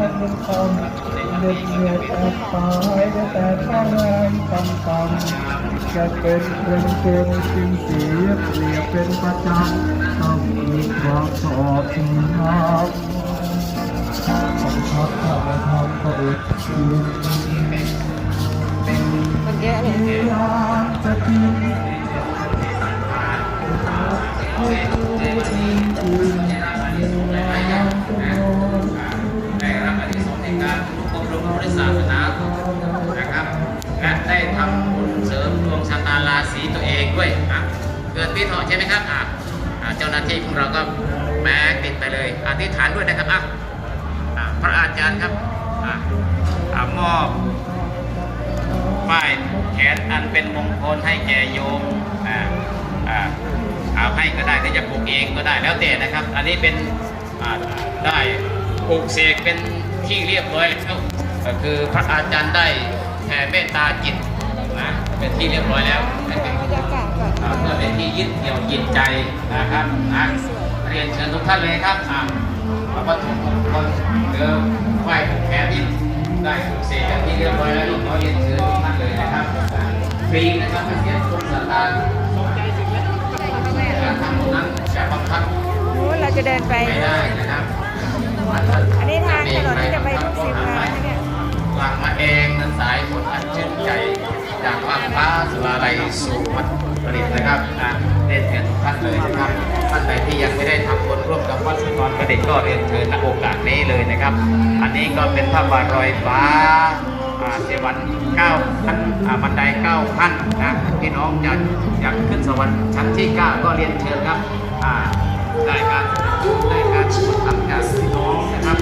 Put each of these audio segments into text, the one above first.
วัสดีค่ะวันนี้มเที่ยวเทศกาลตรุษจีนนะคะที่เราหน้าร้านเมืองอุดรธานีจะเป็นเป็นเกณฑ์จริงเสียเปรียบเป็นประจำต้องมีความสอบถึงน้ำต้องทักถ้าไม่ทำก็อดกินคนเยอะเลยอยากจะกิน อบรมพุทธศาสนานะครับ และได้ทำบุญเสริมดวงชะตาราศีตัวเองด้วยอะเกิดปีเถาะใช่ไหมครับอะอะเจ้าหน้าที่ของเราก็แม้ติดไปเลยอธิษฐานด้วยนะครับอะอะพระอาจารย์ครับอะอะมอบป้ายแขนอันเป็นมงคลให้แก่โยมอะอะเอาให้ก็ได้ถ้าจะปลูกเองก็ได้แล้วแต่นะครับ อันนี้เป็นได้ปลูกเสกเป็นที่เรียบร้อยแล้ว ก็คือพระอาจารย์ได้แผ่เมตตาจิตนะเป็นที่เรียบร้อยแล้วนะคดูรับบรรยากาศก่อนอ่าเพื่อเป็นที่ยึดเหนี่ยวจิตใจนะครับนะเรียนเชิญทุกท่านเลยครับอ่าพระปฐมมงคลเดิมไหว้ผูกแขนที่ได้ปลูกเสกเป็นที่เรียบร้อยแล้วขอเรียนเชิญทุกท่านเลยนะครับอ่าฟรีนะครับไม่เสียทุกสตางค์การทำบุญนั้นจะบังคับนู้นเราจะเดินไปไม่ได้นะครับอันนี้ทางถนนที่จะไปทุ่งศรีเมืองนะเนี่ย หลังมาเองนั้นสายฝนอันชื่นใจจากว่างฟ้าสุราลัยสู่วัดผลิตนะครับนะเรียนเชิญท่านเลยนะครับท่านใดที่ยังไม่ได้ทำบุญร่วมกับวัดสุนทรประดิษฐ์ก็เรียนเชิญณโอกาสนี้เลยนะครับ อันนี้ก็เป็นผ้าบาทรอยฟ้าเสวรรค์เก้าพันอ่าบันไดเก้าพันนะพี่น้องอยากอยากขึ้นสวรรค์ชั้นที่เก้าก็เรียนเชิญครับได้การได้การช่วยทำจากพี่น้องนะครับ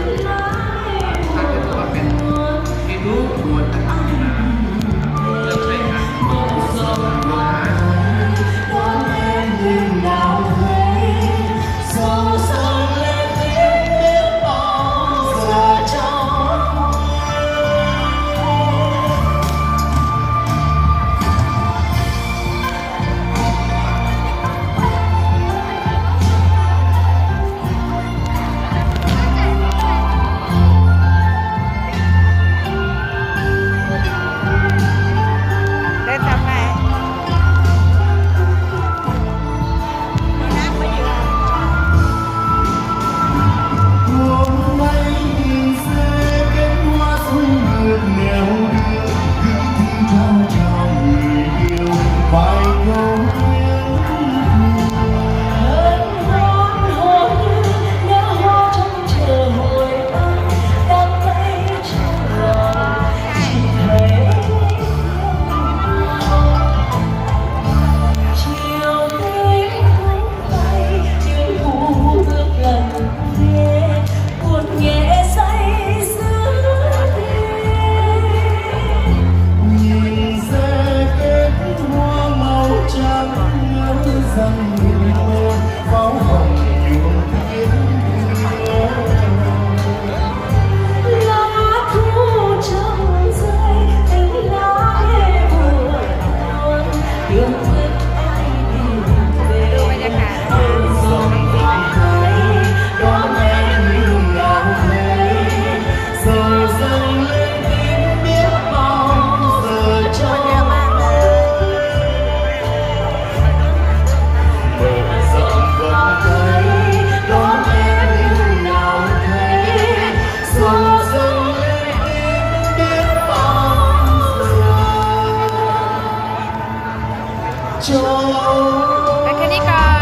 sun ไปคคานิกา